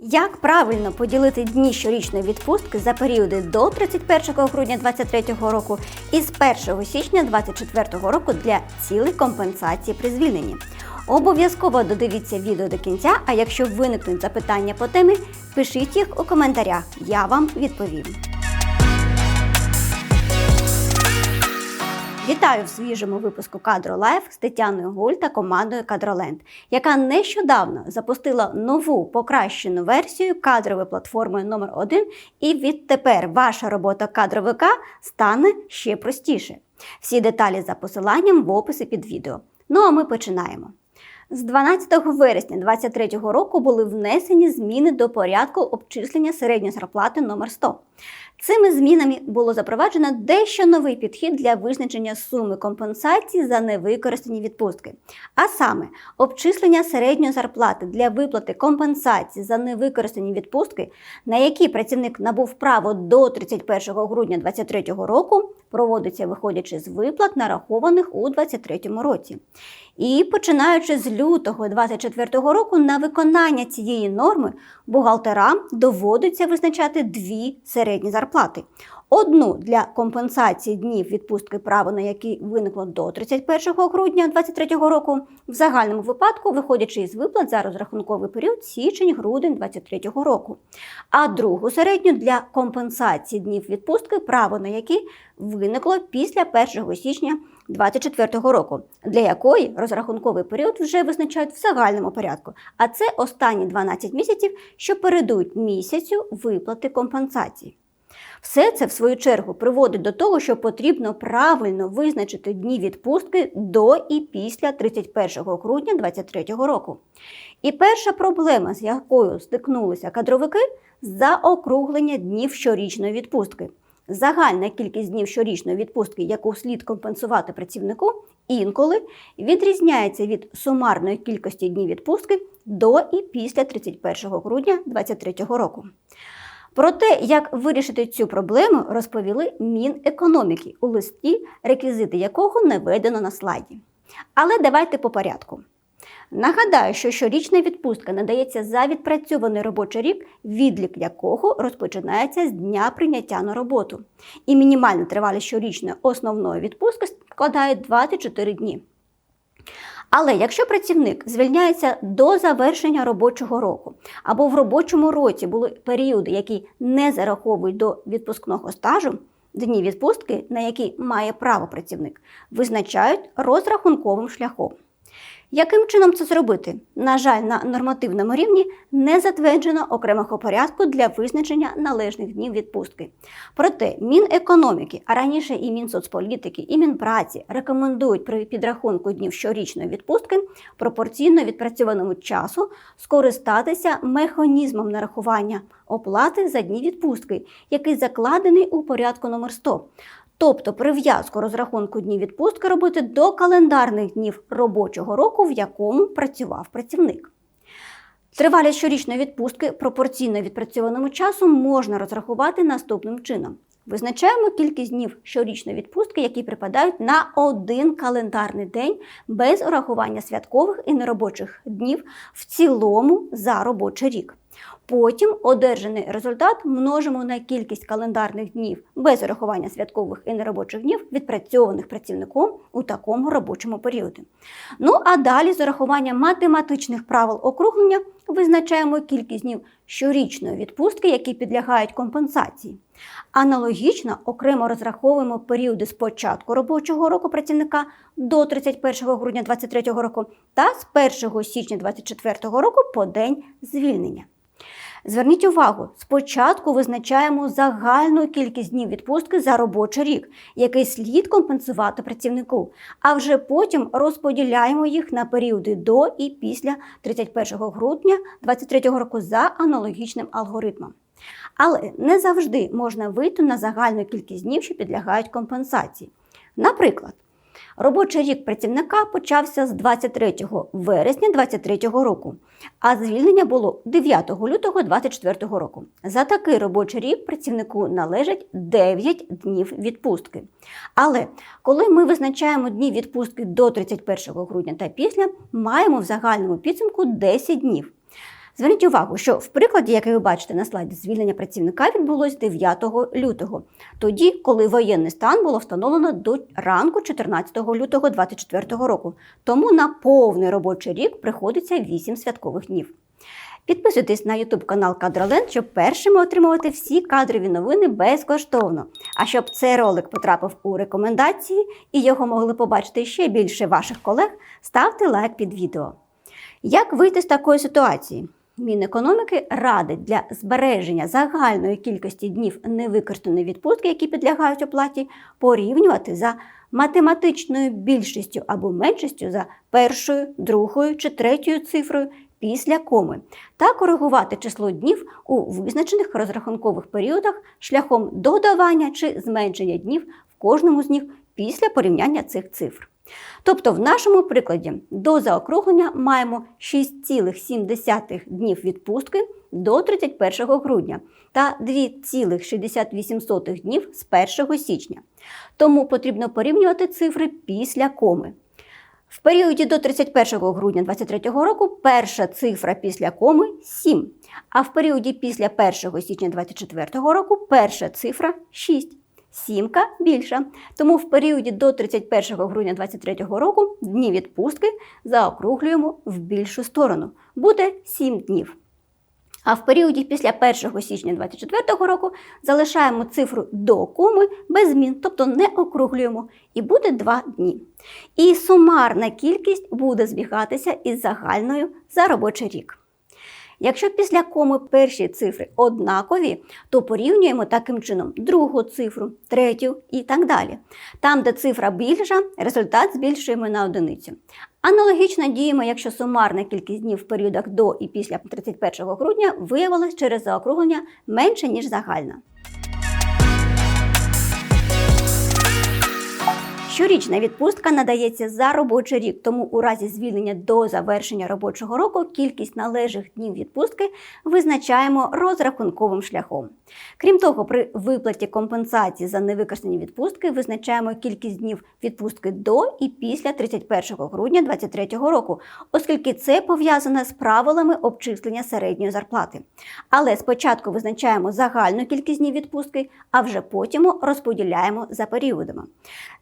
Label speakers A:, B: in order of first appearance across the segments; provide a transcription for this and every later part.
A: Як правильно поділити дні щорічної відпустки за періоди до 31 грудня 2023 року і з 1 січня 2024 року для цілей компенсації при звільненні? Обов'язково додивіться відео до кінця, а якщо виникнуть запитання по темі, пишіть їх у коментарях, я вам відповім. Вітаю в свіжому випуску Кадро Лайф з Тетяною Гуль та командою Кадроленд, яка нещодавно запустила нову покращену версію кадрової платформи номер 1 і відтепер ваша робота кадровика стане ще простіше. Всі деталі за посиланням в описі під відео. Ну а ми починаємо. З 12 вересня 2023 року були внесені зміни до порядку обчислення середньої зарплати номер 100. Цими змінами було запроваджено дещо новий підхід для визначення суми компенсації за невикористані відпустки. А саме, обчислення середньої зарплати для виплати компенсації за невикористані відпустки, на які працівник набув право до 31 грудня 2023 року, проводиться виходячи з виплат, нарахованих у 2023 році. І починаючи з лютого 2024 року на виконання цієї норми бухгалтерам доводиться визначати дві середні зарплати. Одну для компенсації днів відпустки, право на які виникло до 31 грудня 2023 року, в загальному випадку, виходячи із виплат за розрахунковий період січень-грудень 2023 року. А другу середню для компенсації днів відпустки, право на які виникло після 1 січня 2024 року, для якої розрахунковий період вже визначають в загальному порядку, а це останні 12 місяців, що передують місяцю виплати компенсації. Все це, в свою чергу, приводить до того, що потрібно правильно визначити дні відпустки до і після 31 грудня 2023 року. І перша проблема, з якою стикнулися кадровики, заокруглення днів щорічної відпустки. Загальна кількість днів щорічної відпустки, яку слід компенсувати працівнику, інколи відрізняється від сумарної кількості днів відпустки до і після 31 грудня 2023 року. Про те, як вирішити цю проблему, розповіли Мінекономіки у листі, реквізити якого наведено на слайді. Але давайте по порядку. Нагадаю, що щорічна відпустка надається за відпрацьований робочий рік, відлік якого розпочинається з дня прийняття на роботу. І мінімальна тривалість щорічної основної відпустки складає 24 дні. Але якщо працівник звільняється до завершення робочого року, або в робочому році були періоди, які не зараховують до відпускного стажу, дні відпустки, на які має право працівник, визначають розрахунковим шляхом. Яким чином це зробити? На жаль, на нормативному рівні не затверджено окремого порядку для визначення належних днів відпустки. Проте Мінекономіки, а раніше і Мінсоцполітики, і Мінпраці рекомендують при підрахунку днів щорічної відпустки пропорційно відпрацьованому часу скористатися механізмом нарахування оплати за дні відпустки, який закладений у порядку номер 100 Тобто прив'язку розрахунку днів відпустки робити до календарних днів робочого року, в якому працював працівник. Тривалість щорічної відпустки пропорційно відпрацьованому часу можна розрахувати наступним чином. Визначаємо кількість днів щорічної відпустки, які припадають на один календарний день без урахування святкових і неробочих днів в цілому за робочий рік. Потім одержаний результат множимо на кількість календарних днів без урахування святкових і неробочих днів, відпрацьованих працівником у такому робочому періоді. Ну а далі з урахуванням математичних правил округлення визначаємо кількість днів щорічної відпустки, які підлягають компенсації. Аналогічно окремо розраховуємо періоди з початку робочого року працівника до 31 грудня 2023 року та з 1 січня 2024 року по день звільнення. Зверніть увагу, спочатку визначаємо загальну кількість днів відпустки за робочий рік, який слід компенсувати працівнику, а вже потім розподіляємо їх на періоди до і після 31 грудня 2023 року за аналогічним алгоритмом. Але не завжди можна вийти на загальну кількість днів, що підлягають компенсації. Наприклад, Робочий рік працівника почався з 23 вересня 2023 року, а звільнення було 9 лютого 2024 року. За такий робочий рік працівнику належать 9 днів відпустки. Але коли ми визначаємо дні відпустки до 31 грудня та після, маємо в загальному підсумку 10 днів. Зверніть увагу, що в прикладі, який ви бачите на слайді, звільнення працівника відбулось 9 лютого, тоді, коли воєнний стан було встановлено до ранку 14 лютого 2024 року. Тому на повний робочий рік приходиться 8 святкових днів. Підписуйтесь на YouTube канал Кадроленд, щоб першими отримувати всі кадрові новини безкоштовно. А щоб цей ролик потрапив у рекомендації і його могли побачити ще більше ваших колег, ставте лайк під відео. Як вийти з такої ситуації? Мінекономіки радить для збереження загальної кількості днів невикористаної відпустки, які підлягають оплаті, порівнювати за математичною більшістю або меншістю за першою, другою чи третьою цифрою після коми та коригувати число днів у визначених розрахункових періодах шляхом додавання чи зменшення днів в кожному з них після порівняння цих цифр. Тобто, в нашому прикладі до заокруглення маємо 6,7 днів відпустки до 31 грудня та 2,68 днів з 1 січня. Тому потрібно порівнювати цифри після коми. В періоді до 31 грудня 2023 року перша цифра після коми 7, а в періоді після 1 січня 2024 року перша цифра 6. Сімка більша. Тому в періоді до 31 грудня 2023 року дні відпустки заокруглюємо в більшу сторону. Буде 7 днів. А в періоді після 1 січня 2024 року залишаємо цифру до коми без змін, тобто не округлюємо, і буде 2 дні. І сумарна кількість буде збігатися із загальною за робочий рік. Якщо після коми перші цифри однакові, то порівнюємо таким чином другу цифру, третю і так далі. Там, де цифра більша, результат збільшуємо на одиницю. Аналогічно діємо, якщо сумарна кількість днів в періодах до і після 31 грудня виявилась через заокруглення менше, ніж загальна. Щорічна відпустка надається за робочий рік, тому у разі звільнення до завершення робочого року кількість належних днів відпустки визначаємо розрахунковим шляхом. Крім того, при виплаті компенсації за невикористані відпустки визначаємо кількість днів відпустки до і після 31 грудня 2023 року, оскільки це пов'язане з правилами обчислення середньої зарплати. Але спочатку визначаємо загальну кількість днів відпустки, а вже потім розподіляємо за періодами.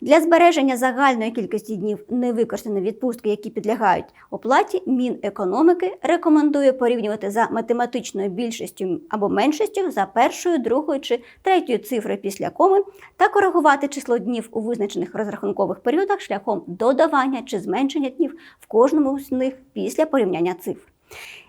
A: Для збереження загальної кількості днів невикористаної відпустки, які підлягають оплаті, Мінекономіки рекомендує порівнювати за математичною більшістю або меншістю за першою, другою чи третьою цифрою після коми та коригувати число днів у визначених розрахункових періодах шляхом додавання чи зменшення днів в кожному з них після порівняння цифр.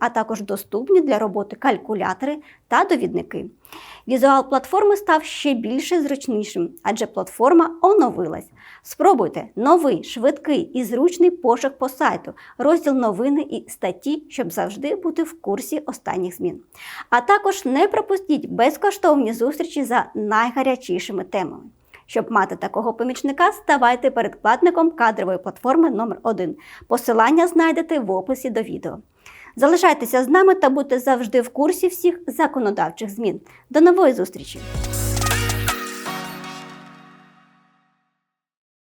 A: а також доступні для роботи калькулятори та довідники. Візуал платформи став ще більше зручнішим, адже платформа оновилась. Спробуйте новий, швидкий і зручний пошук по сайту, розділ новини і статті, щоб завжди бути в курсі останніх змін. А також не пропустіть безкоштовні зустрічі за найгарячішими темами. Щоб мати такого помічника, ставайте передплатником кадрової платформи номер 1 Посилання знайдете в описі до відео. Залишайтеся з нами та будьте завжди в курсі всіх законодавчих змін. До нової зустрічі!